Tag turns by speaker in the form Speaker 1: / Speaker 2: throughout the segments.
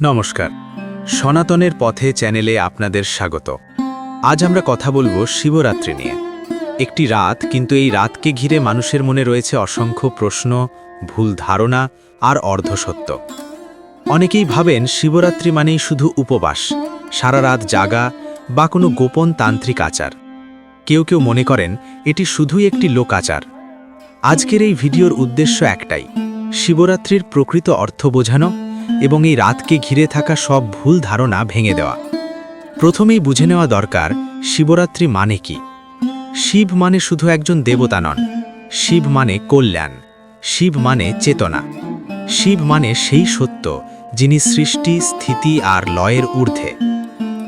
Speaker 1: নমস্কার। সনাতনের পথে চ্যানেলে আপনাদের স্বাগত। আজ আমরা কথা বলব শিবরাত্রি নিয়ে। একটি রাত কিন্তু এই রাতকে ঘিরে মানুষের মনে রয়েছে অসংখ্য প্রশ্ন, ভুল ধারণা আর অর্ধসত্য। অনেকেই ভাবেন শিবরাত্রি মানেই শুধু উপবাস, সারা রাত জাগা বা কোনো গোপন তান্ত্রিক আচার। কেউ কেউ মনে করেন এটি শুধুই একটি লোকাচার। আজকের এই ভিডিওর উদ্দেশ্য একটাই, শিবরাত্রির প্রকৃত অর্থ বোঝানো এবং এই রাতকে ঘিরে থাকা সব ভুল ধারণা ভেঙে দেওয়া। প্রথমেই বুঝে নেওয়া দরকার, শিবরাত্রি মানে কি? শিব মানে শুধু একজন দেবতা নন, শিব মানে কল্যাণ, শিব মানে চেতনা, শিব মানে সেই সত্য যিনি সৃষ্টি, স্থিতি আর লয়ের ঊর্ধ্বে।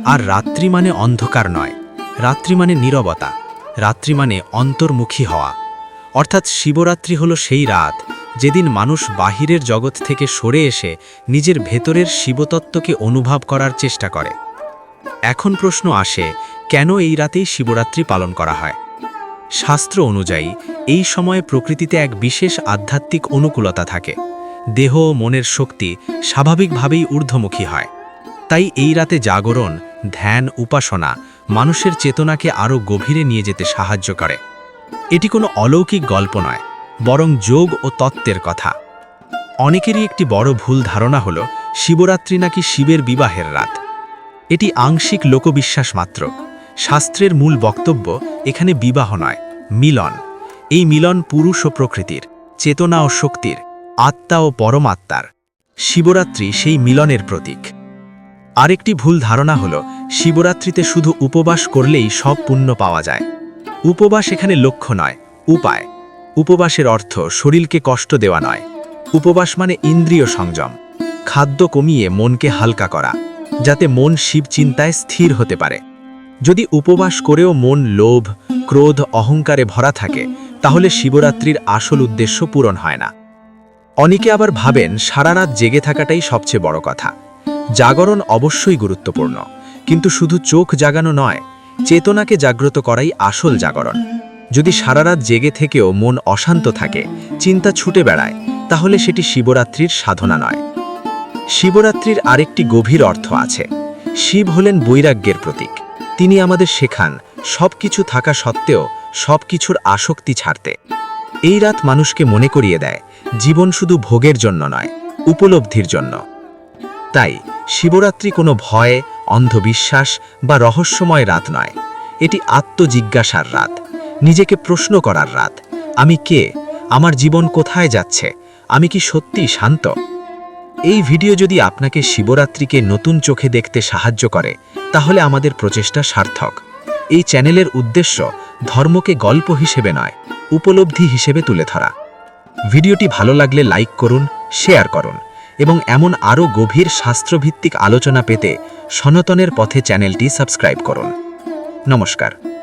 Speaker 1: আর রাত্রি মানে অন্ধকার নয়, রাত্রি মানে নীরবতা, রাত্রি মানে অন্তর্মুখী হওয়া। অর্থাৎ শিবরাত্রি হলো সেই রাত যেদিন মানুষ বাহিরের জগৎ থেকে সরে এসে নিজের ভেতরের শিবতত্ত্বকে অনুভব করার চেষ্টা করে। এখন প্রশ্ন আসে, কেন এই রাতেই শিবরাত্রি পালন করা হয়? শাস্ত্র অনুযায়ী, এই সময়ে প্রকৃতিতে এক বিশেষ আধ্যাত্মিক অনুকূলতা থাকে। দেহ ও মনের শক্তি স্বাভাবিকভাবেই ঊর্ধ্বমুখী হয়। তাই এই রাতে জাগরণ, ধ্যান, উপাসনা মানুষের চেতনাকে আরও গভীরে নিয়ে যেতে সাহায্য করে। এটি কোনো অলৌকিক গল্প নয়। বরং যোগ ও তত্ত্বের কথা। অনেকেরই একটি বড় ভুল ধারণা হল, শিবরাত্রি নাকি শিবের বিবাহের রাত। এটি আংশিক লোকবিশ্বাস মাত্র। শাস্ত্রের মূল বক্তব্য এখানে বিবাহ নয়, মিলন। এই মিলন পুরুষ ও প্রকৃতির, চেতনা ও শক্তির, আত্মা ও পরমাত্মার। শিবরাত্রি সেই মিলনের প্রতীক। আরেকটি ভুল ধারণা হল, শিবরাত্রিতে শুধু উপবাস করলেই সব পুণ্য পাওয়া যায়। উপবাস এখানে লক্ষ্য নয়, উপায়। উপবাসের অর্থ শরীরকে কষ্ট দেওয়া নয়। উপবাস মানে ইন্দ্রিয় সংযম। খাদ্য কমিয়ে মনকে হালকা করা, যাতে মন শিব চিন্তায় স্থির হতে পারে। যদি উপবাস করেও মন লোভ, ক্রোধ, অহংকারে ভরা থাকে, তাহলে শিবরাত্রির আসল উদ্দেশ্য পূরণ হয় না। অনেকে আবার ভাবেন সারা রাত জেগে থাকাটাই সবচেয়ে বড় কথা। জাগরণ অবশ্যই গুরুত্বপূর্ণ, কিন্তু শুধু চোখ জাগানো নয়, চেতনাকে জাগ্রত করাই আসল জাগরণ। যদি সারা রাত জেগে থেকেও মন অশান্ত থাকে, চিন্তা ছুটে বেড়ায়, তাহলে সেটি শিবরাত্রির সাধনা নয়। শিবরাত্রির আরেকটি গভীর অর্থ আছে। শিব হলেন বৈরাগ্যের প্রতীক। তিনি আমাদের শেখান সব কিছু থাকা সত্ত্বেও সব কিছুর আসক্তি ছাড়তে। এই রাত মানুষকে মনে করিয়ে দেয়, জীবন শুধু ভোগের জন্য নয়, উপলব্ধির জন্য। তাই, শিবরাত্রি কোনো ভয়, অন্ধবিশ্বাস বা রহস্যময় রাত নয়। এটি আত্মজিজ্ঞাসার রাত। নিজেকে প্রশ্ন করার রাত। আমি কে? আমার জীবন কোথায় যাচ্ছে? আমি কি সত্যি শান্ত? এই ভিডিও যদি আপনাকে শিবরাত্রিকে নতুন চোখে দেখতে সাহায্য করে, তাহলে আমাদের প্রচেষ্টা সার্থক। এই চ্যানেলের উদ্দেশ্য ধর্মকে গল্প হিসেবে নয়, উপলব্ধি হিসেবে তুলে ধরা। ভিডিওটি ভালো লাগলে লাইক করুন, শেয়ার করুন এবং এমন আরও গভীর শাস্ত্রভিত্তিক আলোচনা পেতে সনাতনের পথে চ্যানেলটি সাবস্ক্রাইব করুন। নমস্কার।